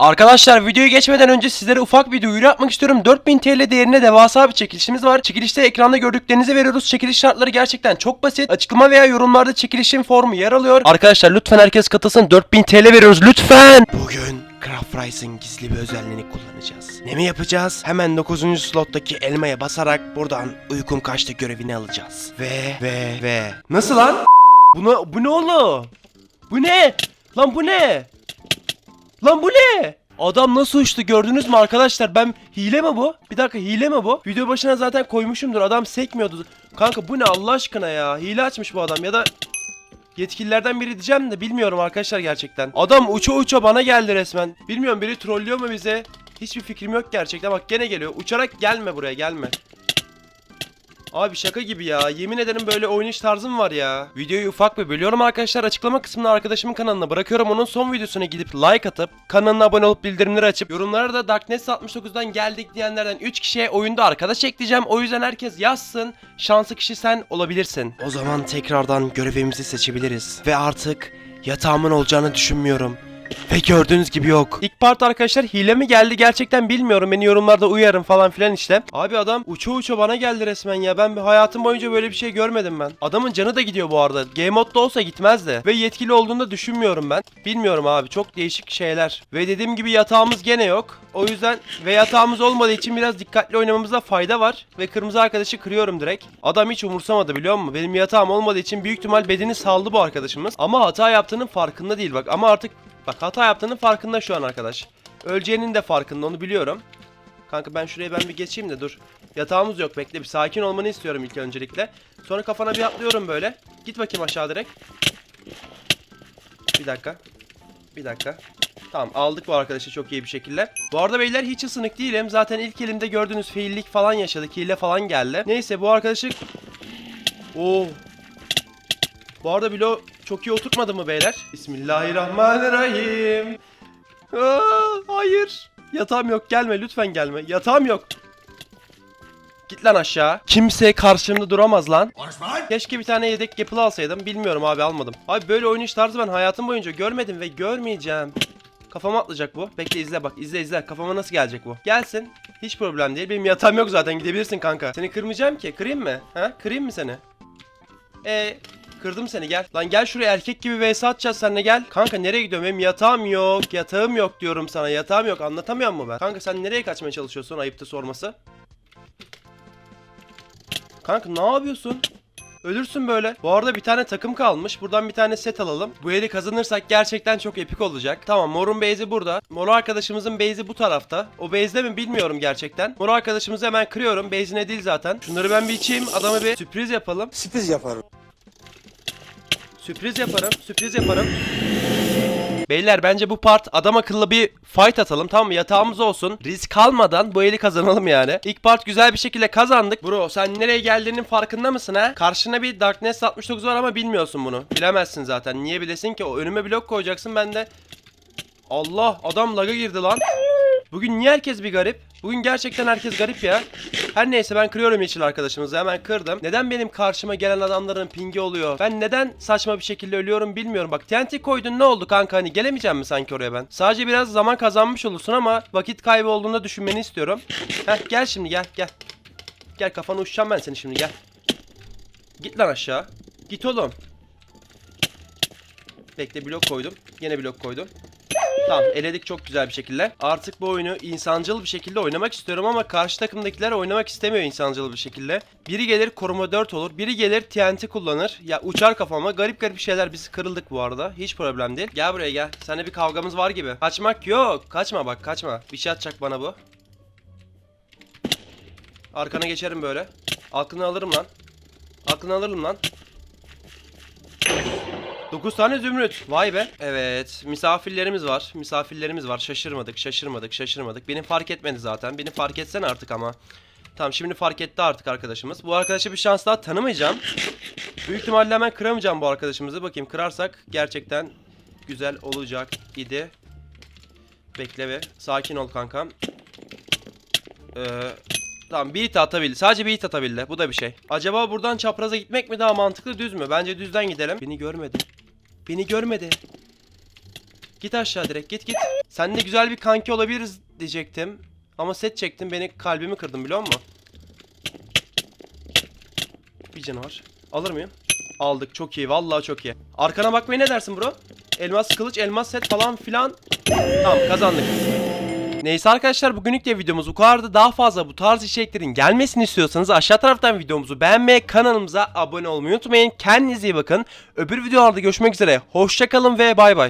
Arkadaşlar videoyu geçmeden önce sizlere ufak bir duyuru yapmak istiyorum. 4000 TL değerinde devasa bir çekilişimiz var. Çekilişte ekranda gördüklerinizi veriyoruz. Çekiliş şartları gerçekten çok basit. Açıklama veya yorumlarda çekilişin formu yer alıyor. Arkadaşlar lütfen herkes katılsın. 4000 TL veriyoruz lütfen. Bugün Craft Rice'ın gizli bir özelliğini kullanacağız. Ne mi yapacağız? Hemen 9. slottaki elmaya basarak buradan uykum kaçtı görevini alacağız. Ve ve ve Nasıl lan? Buna bu ne oğlum? Bu ne? Lan bu ne? Lan bu ne? Adam nasıl uçtu gördünüz mü arkadaşlar? Ben hile mi bu? Bir dakika hile mi bu? Video başına zaten koymuşumdur. Adam sekmiyordu. Kanka bu ne Allah aşkına ya? Hile açmış bu adam ya da yetkililerden biri diyeceğim de bilmiyorum arkadaşlar gerçekten. Adam uça uça bana geldi resmen. Bilmiyorum biri trollüyor mu bize? Hiçbir fikrim yok gerçekten. Bak gene geliyor. Uçarak gelme buraya gelme. Abi şaka gibi ya. Yemin ederim böyle oynayış tarzım var ya. Videoyu ufak bir bölüyorum arkadaşlar. Açıklama kısmına arkadaşımın kanalına bırakıyorum. Onun son videosuna gidip like atıp kanalına abone olup bildirimleri açıp yorumlara da Darkness 69'dan geldik diyenlerden 3 kişiye oyunda arkadaş ekleyeceğim. O yüzden herkes yazsın. Şanslı kişi sen olabilirsin. O zaman tekrardan görevimizi seçebiliriz. Ve artık yatağımın olacağını düşünmüyorum. Ve gördüğünüz gibi yok. İlk part arkadaşlar hile mi geldi gerçekten bilmiyorum. Beni yorumlarda uyarın falan filan işte. Abi adam uça uça bana geldi resmen ya. Ben hayatım boyunca böyle bir şey görmedim ben. Adamın canı da gidiyor bu arada. Game modda olsa gitmezdi. Ve yetkili olduğunu da düşünmüyorum ben. Bilmiyorum abi çok değişik şeyler. Ve dediğim gibi yatağımız gene yok. O yüzden ve yatağımız olmadığı için biraz dikkatli oynamamızda fayda var. Ve kırmızı arkadaşı kırıyorum direkt. Adam hiç umursamadı biliyor musun? Benim yatağım olmadığı için büyük ihtimal bedeni saldı bu arkadaşımız. Ama hata yaptığının farkında değil bak. Ama artık Bak hata yaptığının farkında şu an arkadaş. Öleceğinin de farkında onu biliyorum. Kanka ben şuraya ben bir geçeyim de dur. Yatağımız yok bekle bir sakin olmanı istiyorum ilk öncelikle. Sonra kafana bir atlıyorum böyle. Git bakayım aşağı direkt. Bir dakika. Bir dakika. Tamam aldık bu arkadaşı çok iyi bir şekilde. Bu arada beyler hiç ısınık değilim. Zaten ilk elimde gördüğünüz fiillik falan yaşadık. Hile falan geldi. Neyse bu arkadaşı... Oo. Bu arada bilo çok iyi oturtmadı mı beyler? Bismillahirrahmanirrahim. Aa, hayır. Yatağım yok gelme lütfen gelme. Yatağım yok. Git lan aşağı. Kimse karşımda duramaz lan. Keşke bir tane yedek yapılı alsaydım. Bilmiyorum abi almadım. Abi böyle oynayış tarzı ben hayatım boyunca görmedim ve görmeyeceğim. Kafama atlayacak bu. Bekle izle bak izle izle. Kafama nasıl gelecek bu? Gelsin. Hiç problem değil. Benim yatağım yok zaten gidebilirsin kanka. Seni kırmayacağım ki. Kırayım mı? Ha? Kırayım mı seni? E kırdım seni gel. Lan gel şuraya erkek gibi vs atacağız seninle gel. Kanka nereye gidiyorum? Benim yatağım yok. Yatağım yok diyorum sana. Yatağım yok. Anlatamıyor mu ben? Kanka sen nereye kaçmaya çalışıyorsun? Ayıptı sorması. Kanka ne yapıyorsun? Ölürsün böyle. Bu arada bir tane takım kalmış. Buradan bir tane set alalım. Bu eli kazanırsak gerçekten çok epik olacak. Tamam morun base'i burada. Mor arkadaşımızın base'i bu tarafta. O base'de mi bilmiyorum gerçekten. Mor arkadaşımızı hemen kırıyorum. Base'ine değil zaten. Şunları ben bir içeyim. Adama bir sürpriz yapalım. Sürpriz yaparım. Sürpriz yaparım. Sürpriz yaparım. Beyler bence bu part adam akıllı bir fight atalım tamam mı? Yatağımız olsun. Risk almadan bu eli kazanalım yani. İlk part güzel bir şekilde kazandık. Bro sen nereye geldiğinin farkında mısın ha? Karşına bir Darkness 69 var ama bilmiyorsun bunu. Bilemezsin zaten. Niye bilesin ki? O önüme blok koyacaksın ben de. Allah adam laga girdi lan. Bugün niye herkes bir garip? Bugün gerçekten herkes garip ya. Her neyse ben kırıyorum yeşil arkadaşımızı hemen kırdım. Neden benim karşıma gelen adamların pingi oluyor? Ben neden saçma bir şekilde ölüyorum bilmiyorum. Bak TNT koydun ne oldu kanka hani gelemeyeceğim mi sanki oraya ben? Sadece biraz zaman kazanmış olursun ama vakit kaybı olduğunda düşünmeni istiyorum. Heh gel şimdi gel gel. Gel kafanı uçacağım ben seni şimdi gel. Git lan aşağı. Git oğlum. Bekle blok koydum. Yine blok koydum. Tamam eledik çok güzel bir şekilde. Artık bu oyunu insancıl bir şekilde oynamak istiyorum ama karşı takımdakiler oynamak istemiyor insancıl bir şekilde. Biri gelir koruma 4 olur. Biri gelir TNT kullanır. Ya uçar kafama. Garip garip şeyler biz kırıldık bu arada. Hiç problem değil. Gel buraya gel. Seninle bir kavgamız var gibi. Kaçmak yok. Kaçma bak kaçma. Bir şey atacak bana bu. Arkana geçerim böyle. Aklını alırım lan. Aklını alırım lan. 9 tane zümrüt. Vay be. Evet. Misafirlerimiz var. Misafirlerimiz var. Şaşırmadık, şaşırmadık, şaşırmadık. Benim fark etmedi zaten. Beni fark etsen artık ama. Tamam şimdi fark etti artık arkadaşımız. Bu arkadaşa bir şans daha tanımayacağım. Büyük ihtimalle hemen kıramayacağım bu arkadaşımızı. Bakayım kırarsak gerçekten güzel olacak idi. Bekle ve sakin ol kankam. Ee, Tamam bir hit atabildi. Sadece bir hit atabildi. Bu da bir şey. Acaba buradan çapraza gitmek mi daha mantıklı düz mü? Bence düzden gidelim. Beni görmedi. Beni görmedi. Git aşağı direkt git git. Sen Sen de güzel bir kanki olabiliriz diyecektim. Ama set çektin beni kalbimi kırdın biliyor musun? Bir canı var. Alır mıyım? Aldık çok iyi vallahi çok iyi. Arkana bakmaya ne dersin bro? Elmas kılıç, elmas set falan filan. Tamam kazandık. Neyse arkadaşlar bugünlük de videomuz bu kadardı. Daha fazla bu tarz içeriklerin gelmesini istiyorsanız aşağı taraftan videomuzu beğenmeyi, kanalımıza abone olmayı unutmayın. Kendinize iyi bakın. Öbür videolarda görüşmek üzere. Hoşçakalın ve bay bay.